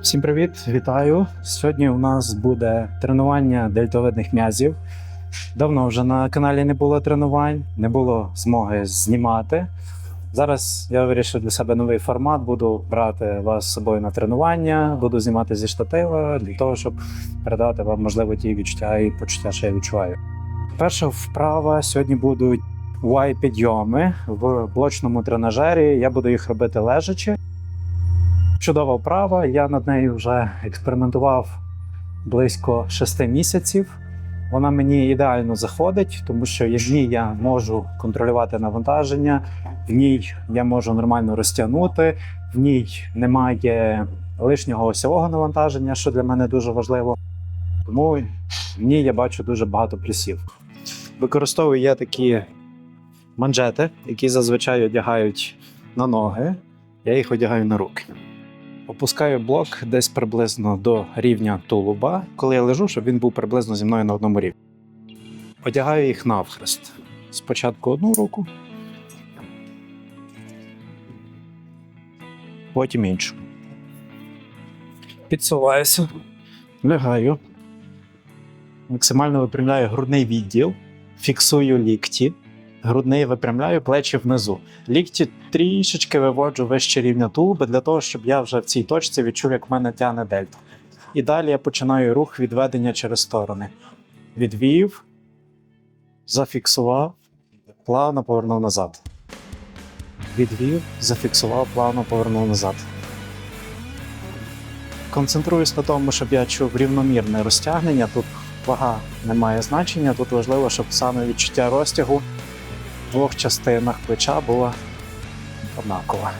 Всім привіт, вітаю. Сьогодні у нас буде тренування дельтовидних м'язів. Давно вже на каналі не було тренувань, не було змоги знімати. Зараз я вирішив для себе новий формат. Буду брати вас з собою на тренування, буду знімати зі штатива для того, щоб передати вам можливо ті відчуття і почуття, що я відчуваю. Перша вправа сьогодні будуть y підйоми в блочному тренажері. Я буду їх робити лежачи. Чудова вправа. Я над нею вже експериментував близько 6 місяців. Вона мені ідеально заходить, тому що в ній я можу контролювати навантаження, в ній я можу нормально розтягнути, в ній немає лишнього осьового навантаження, що для мене дуже важливо. Тому в ній я бачу дуже багато плюсів. Використовую я такі манжети, які зазвичай одягають на ноги. Я їх одягаю на руки. Опускаю блок десь приблизно до рівня тулуба, коли я лежу, щоб він був приблизно зі мною на одному рівні. Одягаю їх навхрест. Спочатку одну руку, потім іншу. Підсуваюся, лягаю, максимально випрямляю грудний відділ, фіксую лікті, грудний випрямляю плечі внизу. Лікті трішечки виводжу вище рівня тулуба для того, щоб я вже в цій точці відчув, як в мене тягне дельта. І далі я починаю рух відведення через сторони. Відвів, зафіксував, плавно повернув назад. Відвів, зафіксував, плавно повернув назад. Концентруюсь на тому, щоб я чув рівномірне розтягнення. Тут вага не має значення. Тут важливо, щоб саме відчуття розтягу двох частинах плеча було однаково.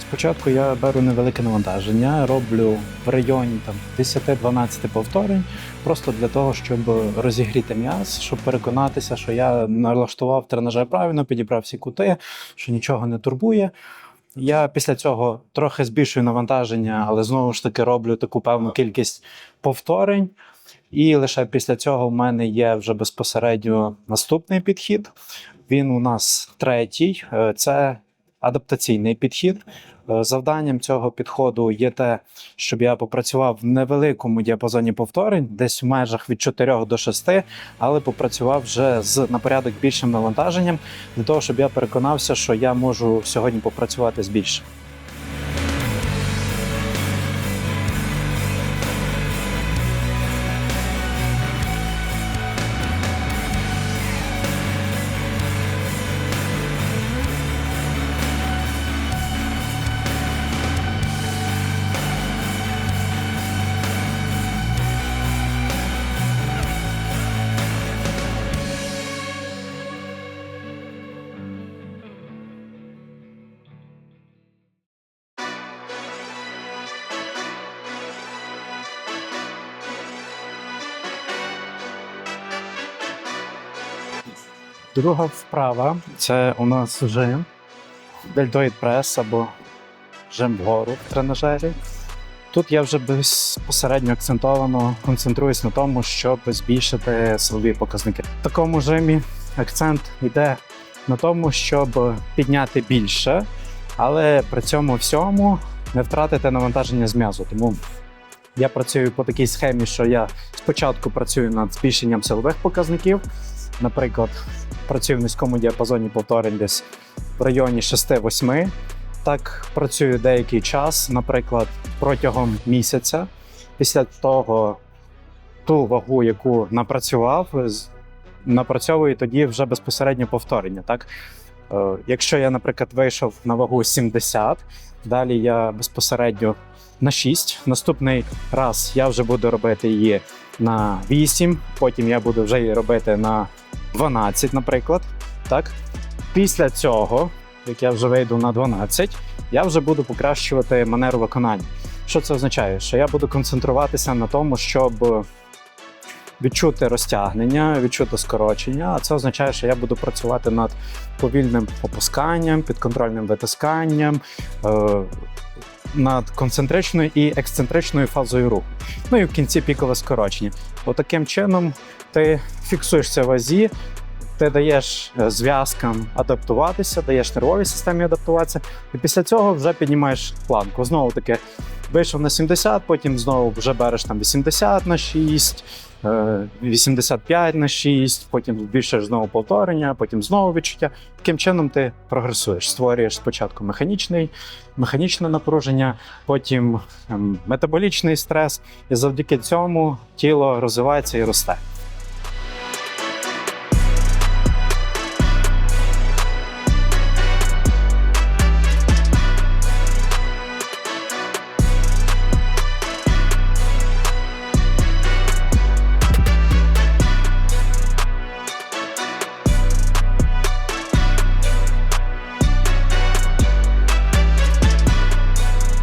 Спочатку я беру невелике навантаження, роблю в районі там, 10-12 повторень, просто для того, щоб розігріти м'яз, щоб переконатися, що я налаштував тренажер правильно, підібрав всі кути, що нічого не турбує. Я після цього трохи збільшую навантаження, але знову ж таки роблю таку певну кількість повторень. І лише після цього в мене є вже безпосередньо наступний підхід. Він у нас третій. Е, Це адаптаційний підхід. Е, Завданням цього підходу є те, щоб я попрацював в невеликому діапазоні повторень, десь в межах від 4 до 6, але попрацював вже з на порядок більшим навантаженням, для того, щоб я переконався, що я можу сьогодні попрацювати з більшим. Друга вправа це у нас жим, дельтоїд прес або жим вгору в тренажері. Тут я вже безпосередньо акцентовано концентруюсь на тому, щоб збільшити силові показники. В такому жимі акцент йде на тому, щоб підняти більше, але при цьому всьому не втратити навантаження з м'язу. Тому я працюю по такій схемі, що я спочатку працюю над збільшенням силових показників. Наприклад, працюю в низькому діапазоні повторень десь в районі 6-8. Так працюю деякий час, наприклад, протягом місяця. Після того ту вагу, яку напрацював, напрацьовую тоді вже безпосередньо повторення. Так? Е, Якщо я, наприклад, вийшов на вагу 70, далі я безпосередньо на 6. Наступний раз я вже буду робити її на 8, потім я буду вже її робити на 12, наприклад. Так? Після цього, як я вже вийду на 12, я вже буду покращувати манеру виконання. Що це означає? Що я буду концентруватися на тому, щоб відчути розтягнення, відчути скорочення. А це означає, що я буду працювати над повільним опусканням, підконтрольним витисканням, е, над концентричною і ексцентричною фазою руху. Ну і в кінці пікове скорочення. Отаким чином ти фіксуєшся в вазі, ти даєш е, зв'язкам адаптуватися, даєш нервовій системі адаптуватися, і після цього вже піднімаєш планку. Знову таки, вийшов на 70, потім знову вже береш там 80 на 6, е, 85 на 6, потім збільшуєш знову повторення, потім знову відчуття. Таким чином ти прогресуєш. Створюєш спочатку механічний, механічне напруження, потім ем, метаболічний стрес, і завдяки цьому тіло розвивається і росте.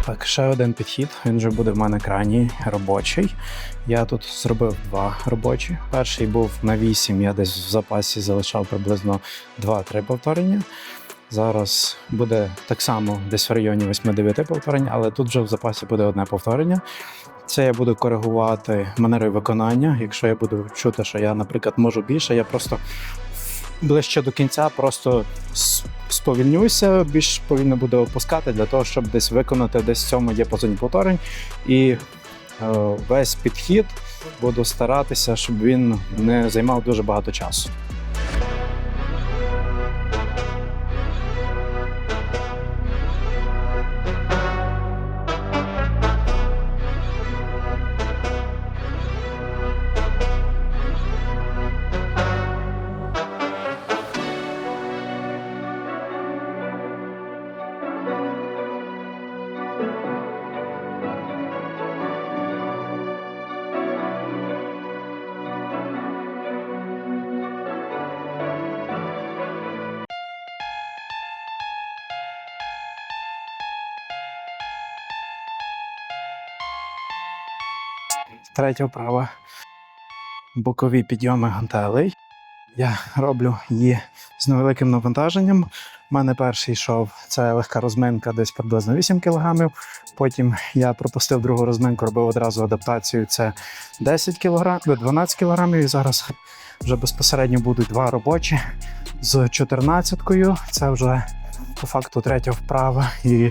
Так, ще один підхід. Він вже буде в мене крайній робочий. Я тут зробив два робочі. Перший був на 8, я десь в запасі залишав приблизно 2-3 повторення. Зараз буде так само десь в районі 8-9 повторень, але тут вже в запасі буде одне повторення. Це я буду коригувати манерою виконання. Якщо я буду чути, що я, наприклад, можу більше, я просто ближче до кінця просто сповільнююся, більш повільно буду опускати для того, щоб десь виконати десь в цьому діапазоні повторень. І е, весь підхід буду старатися, щоб він не займав дуже багато часу. Третя вправа. Бокові підйоми гантелей. Я роблю її з невеликим навантаженням. У мене перший йшов це легка розминка, десь приблизно 8 кг. Потім я пропустив другу розминку, робив одразу адаптацію. Це 10 кг, 12 кг. І зараз вже безпосередньо будуть два робочі з 14-кою. Це вже по факту третя вправа. І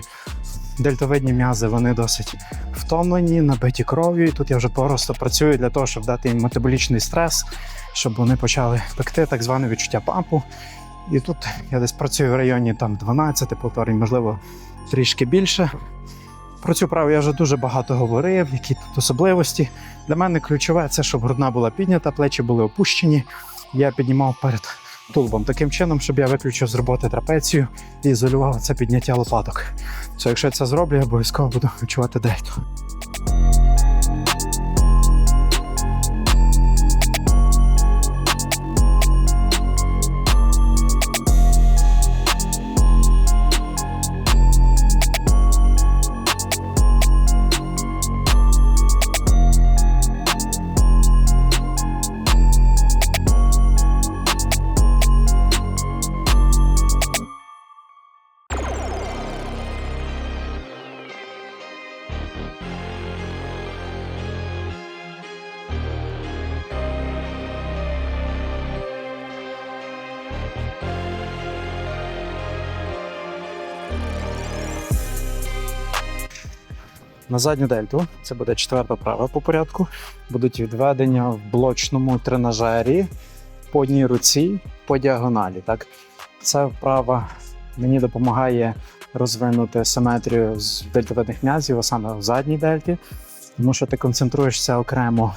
дельтовидні м'язи вони досить втомлені, набиті кров'ю. І тут я вже просто працюю для того, щоб дати їм метаболічний стрес, щоб вони почали пекти так зване відчуття пампу. І тут я десь працюю в районі там 12 повторень, можливо, трішки більше. Про цю праву я вже дуже багато говорив, які тут особливості. Для мене ключове це, щоб грудна була піднята, плечі були опущені. Я піднімав перед тулубом таким чином, щоб я виключив з роботи трапецію і ізолював це підняття лопаток. Це якщо я це зроблю, я обов'язково буду відчувати дельту. На задню дельту це буде четверта права по порядку. Будуть відведення в блочному тренажері по одній руці по діагоналі. Так? Ця вправа мені допомагає розвинути симетрію з дельтовидних м'язів, а саме в задній дельті, тому що ти концентруєшся окремо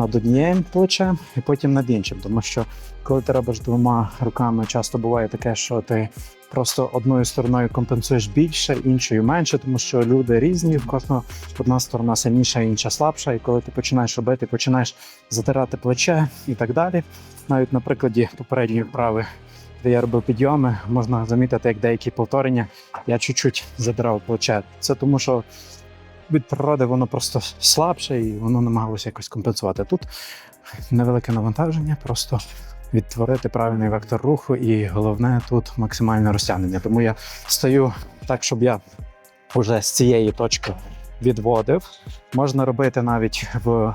над однією плечем і потім над іншим. Тому що коли ти робиш двома руками, часто буває таке, що ти просто одною стороною компенсуєш більше, іншою менше, тому що люди різні, в кожного одна сторона сильніша, інша слабша. І коли ти починаєш робити, починаєш затирати плече і так далі. Навіть на прикладі попередньої вправи, де я робив підйоми, можна замітити, як деякі повторення я чуть-чуть задирав плече. Це тому, що від природи воно просто слабше і воно намагалося якось компенсувати. Тут невелике навантаження, просто відтворити правильний вектор руху, і головне тут максимальне розтягнення. Тому я стою так, щоб я вже з цієї точки відводив. Можна робити навіть в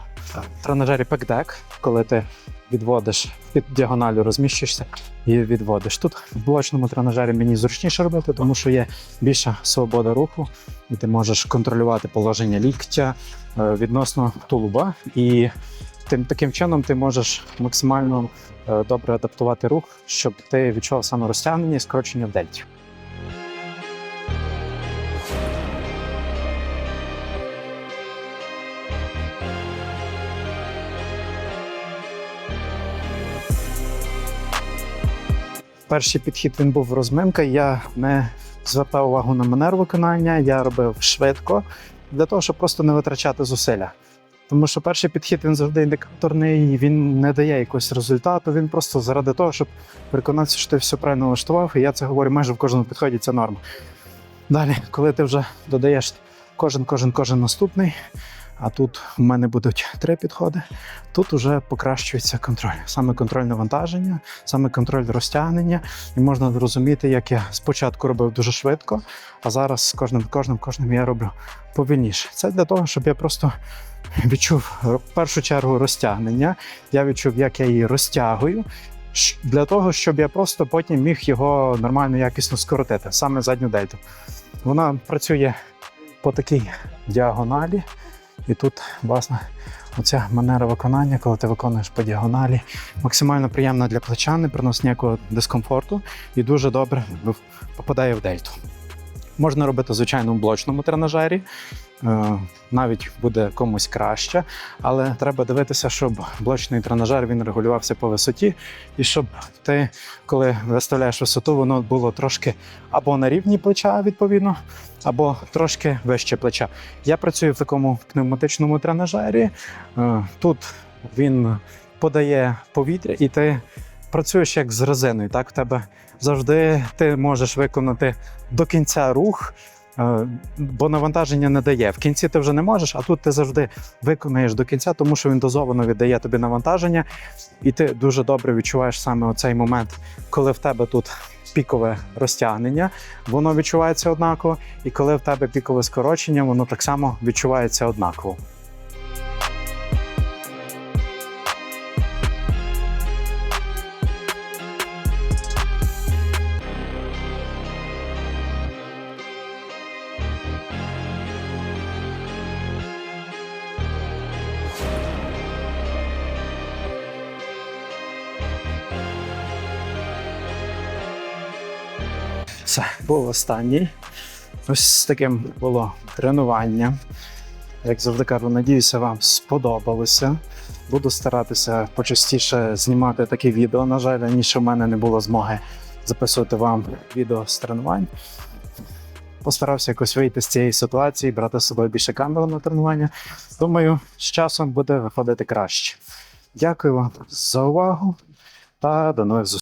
тренажері пекдек, коли ти відводиш під діагоналю, розміщуєшся і відводиш. Тут в блочному тренажері мені зручніше робити, тому що є більша свобода руху, і ти можеш контролювати положення ліктя е, відносно тулуба. І тим таким чином ти можеш максимально е, добре адаптувати рух, щоб ти відчував саме розтягнення і скорочення в дельті. Перший підхід він був розминка. Я не звертав увагу на манер виконання, я робив швидко для того, щоб просто не витрачати зусилля. Тому що перший підхід він завжди індикаторний, він не дає якогось результату. Він просто заради того, щоб переконатися, що ти все правильно влаштував. І я це говорю майже в кожному підході, це норма. Далі, коли ти вже додаєш кожен, кожен, кожен наступний, а тут в мене будуть три підходи, тут вже покращується контроль. Саме контроль навантаження, саме контроль розтягнення. І можна зрозуміти, як я спочатку робив дуже швидко, а зараз з кожним, кожним, кожним я роблю повільніше. Це для того, щоб я просто відчув в першу чергу розтягнення. Я відчув, як я її розтягую. Для того, щоб я просто потім міг його нормально якісно скоротити, саме задню дельту. Вона працює по такій діагоналі, і тут, власне, оця манера виконання, коли ти виконуєш по діагоналі, максимально приємна для плеча, не приносить ніякого дискомфорту і дуже добре попадає в дельту. Можна робити в звичайному блочному тренажері, е, навіть буде комусь краще, але треба дивитися, щоб блочний тренажер він регулювався по висоті, і щоб ти, коли виставляєш висоту, воно було трошки або на рівні плеча, відповідно, або трошки вище плеча. Я працюю в такому пневматичному тренажері. Е, Тут він подає повітря, і ти працюєш як з резиною. Так, в тебе завжди ти можеш виконати до кінця рух. е, Бо навантаження не дає. В кінці ти вже не можеш, а тут ти завжди виконаєш до кінця, тому що він дозовано віддає тобі навантаження, і ти дуже добре відчуваєш саме оцей момент, коли в тебе тут пікове розтягнення, воно відчувається однаково, і коли в тебе пікове скорочення, воно так само відчувається однаково. Все, був останній. Ось таким було тренування. Як завжди кажу, надіюся, вам сподобалося. Буду старатися почастіше знімати такі відео. На жаль, раніше в мене не було змоги записувати вам відео з тренувань. Постарався якось вийти з цієї ситуації, брати з собою більше камеру на тренування. Думаю, з часом буде виходити краще. Дякую вам за увагу та до нових зустрічей.